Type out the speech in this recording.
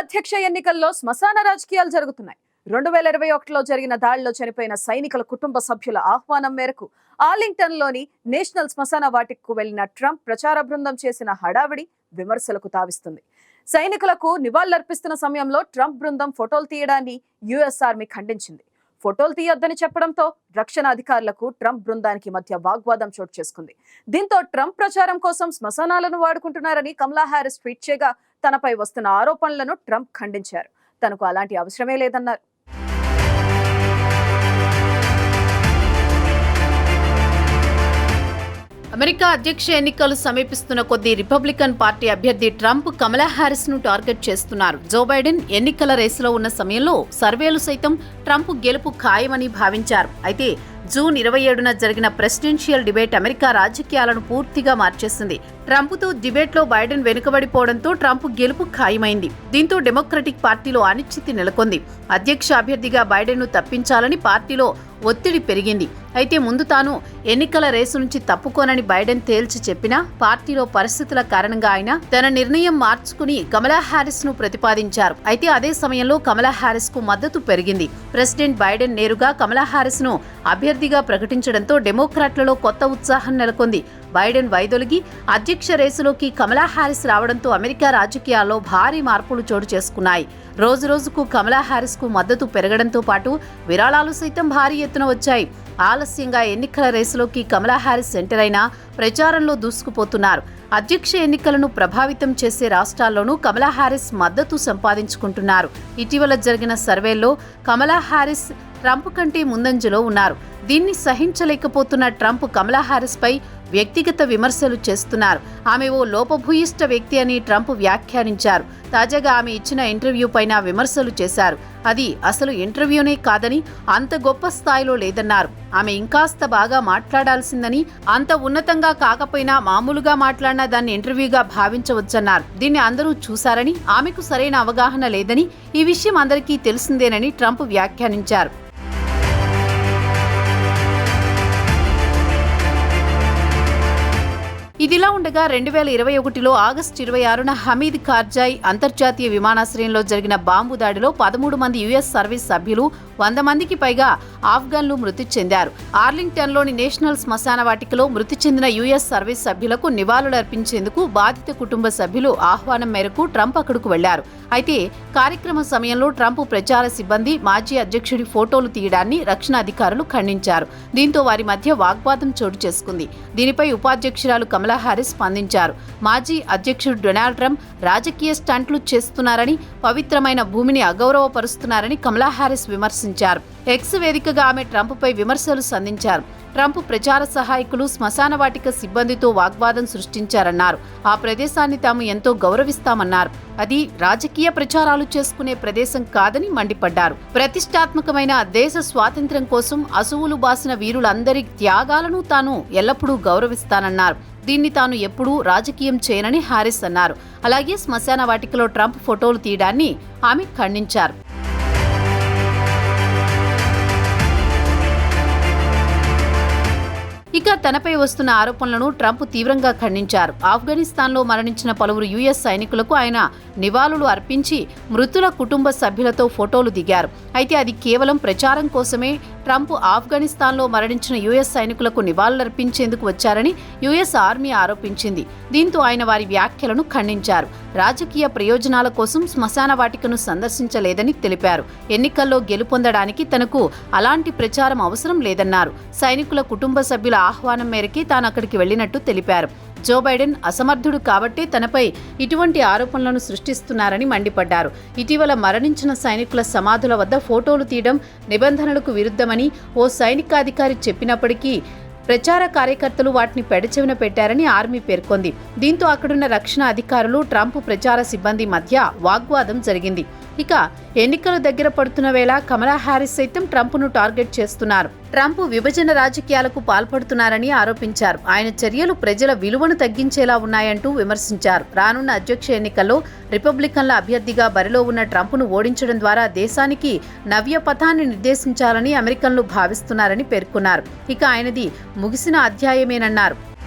అధ్యక్ష ఎన్నికల్లో శ్మశాన రాజకీయాలు జరుగుతున్నాయి. రెండు వేల ఇరవై ఒకటిలో జరిగిన దాడిలో చనిపోయిన సైనికుల కుటుంబ సభ్యుల ఆహ్వానం మేరకు ఆలింగ్టన్లోని నేషనల్ శ్మశాన వాటికు వెళ్ళిన ట్రంప్ ప్రచార బృందం చేసిన హడావిడి విమర్శలకు తావిస్తుంది. సైనికులకు నివాళులర్పిస్తున్న సమయంలో ట్రంప్ బృందం ఫోటోలు తీయడాన్ని యుఎస్ ఆర్మీ ఖండించింది. ఫోటోలు తీయొద్దని చెప్పడంతో రక్షణ అధికారులకు ట్రంప్ బృందానికి మధ్య వాగ్వాదం చోటు చేసుకుంది. దీంతో ట్రంప్ ప్రచారం కోసం శ్మశానాలను వాడుకుంటున్నారని కమలా హారిస్ ట్వీట్ చేయగా తనపై వస్తున్న ఆరోపణలను ట్రంప్ ఖండించారు. తనకు అలాంటి అవసరమే లేదన్నారు. అమెరికా అధ్యక్ష ఎన్నికలు సమీపిస్తున్న కొద్దీ రిపబ్లికన్ పార్టీ అభ్యర్థి ట్రంప్ కమలా హ్యారిస్ను టార్గెట్ చేస్తున్నారు. జో బైడెన్ ఎన్నికల రేసులో ఉన్న సమయంలో సర్వేలు సైతం ట్రంప్ గెలుపు ఖాయమని భావించారు. అయితే జూన్ ఇరవై ఏడున జరిగిన ప్రెసిడెన్షియల్ డిబేట్ అమెరికా రాజకీయాలను పూర్తిగా మార్చేసింది. ట్రంప్తో డిబేట్లో బైడెన్ వెనుకబడిపోవడంతో ట్రంప్ గెలుపు ఖాయమైంది. దీంతో డెమోక్రటిక్ పార్టీలో అనిశ్చితి నెలకొంది. అధ్యక్ష అభ్యర్థిగా బైడెన్ను తప్పించాలని పార్టీలో ఒత్తిడి పెరిగింది. అయితే ముందు తాను ఎన్నికల రేసు నుంచి తప్పుకోనని బైడెన్ తేల్చి చెప్పినా పార్టీలో పరిస్థితుల కారణంగా ఆయన తన నిర్ణయం మార్చుకుని కమలా హ్యారిస్ను ప్రతిపాదించారు. అయితే అదే సమయంలో కమలా హ్యారిస్కు మద్దతు పెరిగింది. ప్రెసిడెంట్ బైడెన్ నేరుగా కమలా హ్యారిస్ను అభ్యర్థిగా ప్రకటించడంతో డెమోక్రాట్లలో కొత్త ఉత్సాహం నెలకొంది. బైడెన్ వైదొలిగి అధ్యక్ష రేసులోకి కమలా హారిస్ రావడంతో అమెరికా రాజకీయాల్లో భారీ మార్పులు చోటు చేసుకున్నాయి. రోజు రోజుకు కమలా హారిస్కు మద్దతు పెరగడంతో పాటు విరాళాలు సైతం భారీ ఎత్తున వచ్చాయి. ఆలస్యంగా ఎన్నికల రేసులోకి కమలా హారిస్ ఎంటర్ అయినా ప్రచారంలో దూసుకుపోతున్నారు. అధ్యక్ష ఎన్నికలను ప్రభావితం చేసే రాష్ట్రాల్లోనూ కమలా హారిస్ మద్దతు సంపాదించుకుంటున్నారు. ఇటీవల జరిగిన సర్వేల్లో కమలా హారిస్ ట్రంప్ కంటే ముందంజలో ఉన్నారు. దీన్ని సహించలేకపోతున్న ట్రంప్ కమలా హారిస్పై వ్యక్తిగత విమర్శలు చేస్తున్నారు. ఆమె ఓ లోపభూయిష్ట వ్యక్తి అని ట్రంప్ వ్యాఖ్యానించారు. తాజాగా ఆమె ఇచ్చిన ఇంటర్వ్యూ పైన విమర్శలు చేశారు. అది అసలు ఇంటర్వ్యూనే కాదని అంత గొప్ప స్థాయిలో లేదన్నారు. ఆమె ఇంకాస్త బాగా మాట్లాడాల్సిందని అంత ఉన్నతంగా కాకపోయినా మామూలుగా మాట్లాడిన దాన్ని ఇంటర్వ్యూగా భావించవచ్చన్నారు. దీన్ని అందరూ చూశారని ఆమెకు సరైన అవగాహన లేదని ఈ విషయం అందరికీ తెలిసిందేనని ట్రంప్ వ్యాఖ్యానించారు. ఇదిలా ఉండగా రెండు వేల ఇరవై ఒకటిలో ఆగస్టు ఇరవై ఆరున హమీద్ కార్జాయ్ అంతర్జాతీయ విమానాశ్రయంలో జరిగిన బాంబు దాడిలో పదమూడు మంది యుఎస్ సర్వీస్ సభ్యులు వంద మందికి పైగా ఆఫ్ఘన్లు మృతి చెందారు. ఆర్లింగ్టన్లోని నేషనల్ శ్మశాన వాటికలో మృతి చెందిన యుఎస్ సర్వీస్ సభ్యులకు నివాళులర్పించేందుకు బాధిత కుటుంబ సభ్యులు ఆహ్వానం మేరకు ట్రంప్ అక్కడకు వెళ్ళారు. అయితే కార్యక్రమ సమయంలో ట్రంప్ ప్రచార సిబ్బంది మాజీ అధ్యక్షుడి ఫోటోలు తీయడాన్ని రక్షణ అధికారులు ఖండించారు. దీంతో వారి మధ్య వాగ్వాదం చోటు చేసుకుంది. దీనిపై ఉపాధ్యక్షురాలు కమలా హారిస్ స్పందించారు. మాజీ అధ్యక్షుడు డొనాల్డ్ ట్రంప్ రాజకీయ స్టంట్లు చేస్తున్నారని పవిత్రమైన భూమిని అగౌరవపరుస్తున్నారని కమలా హారిస్ విమర్శించారు. ఎక్స్ వేదికగా ఆమె ట్రంప్పై విమర్శలు సంధించారు. ట్రంప్ ప్రచార సహాయకులు శ్మశాన వాటిక సిబ్బందితో వాగ్వాదం సృష్టించారన్నారు. ఆ ప్రదేశాన్ని తాము ఎంతో గౌరవిస్తామన్నారు. అది రాజకీయ ప్రచారాలు చేసుకునే ప్రదేశం కాదని మండిపడ్డారు. ప్రతిష్టాత్మకమైన దేశ స్వాతంత్ర్యం కోసం అసువులు బాసిన వీరులందరి త్యాగాలను తాను ఎల్లప్పుడూ గౌరవిస్తానన్నారు. దీన్ని తాను ఎప్పుడూ రాజకీయం చేయనని హారిస్ అన్నారు. అలాగే శ్మశాన వాటికలో ట్రంప్ ఫోటోలు తీయడాన్ని ఆమె ఖండించారు. ఇక తనపై వస్తున్న ఆరోపణలను ట్రంప్ తీవ్రంగా ఖండించారు. ఆఫ్ఘనిస్తాన్లో మరణించిన పలువురు యుఎస్ సైనికులకు ఆయన నివాళులు అర్పించి మృతుల కుటుంబ సభ్యులతో ఫోటోలు దిగారు. అయితే అది కేవలం ప్రచారం కోసమే ట్రంప్ ఆఫ్ఘనిస్తాన్లో మరణించిన యుఎస్ సైనికులకు నివాళులర్పించేందుకు వచ్చారని యుఎస్ ఆర్మీ ఆరోపించింది. దీంతో ఆయన వారి వ్యాఖ్యలను ఖండించారు. రాజకీయ ప్రయోజనాల కోసం శ్మశాన వాటికను సందర్శించలేదని తెలిపారు. ఎన్నికల్లో గెలుపొందడానికి తనకు అలాంటి ప్రచారం అవసరం లేదన్నారు. సైనికుల కుటుంబ సభ్యుల ఆహ్వానం మేరకే తాను అక్కడికి వెళ్ళినట్టు తెలిపారు. జో బైడెన్ అసమర్థుడు కాబట్టి తనపై ఇటువంటి ఆరోపణలను సృష్టిస్తున్నారని మండిపడ్డారు. ఇటీవల మరణించిన సైనికుల సమాధుల వద్ద ఫోటోలు తీయడం నిబంధనలకు విరుద్ధమని ఓ సైనికాధికారి చెప్పినప్పటికీ ప్రచార కార్యకర్తలు వాటిని పెడచెవిన పెట్టారని ఆర్మీ పేర్కొంది. దీంతో అక్కడున్న రక్షణ అధికారులు ట్రంప్ ప్రచార సిబ్బంది మధ్య వాగ్వాదం జరిగింది. ఇక ఎన్నికలు దగ్గర పడుతున్న వేళ కమలా హ్యారిస్ సైతం ట్రంప్ను టార్గెట్ చేస్తున్నారు. ట్రంప్ విభజన రాజకీయాలకు పాల్పడుతున్నారని ఆరోపించారు. ఆయన చర్యలు ప్రజల విలువను తగ్గించేలా ఉన్నాయంటూ విమర్శించారు. రానున్న అధ్యక్ష ఎన్నికల్లో రిపబ్లికన్ల అభ్యర్థిగా బరిలో ఉన్న ట్రంప్ను ఓడించడం ద్వారా దేశానికి నవ్య పథాన్ని నిర్దేశించాలని అమెరికన్లు భావిస్తున్నారని పేర్కొన్నారు. ఇక ఆయనది ముగిసిన అధ్యాయమేనన్నారు.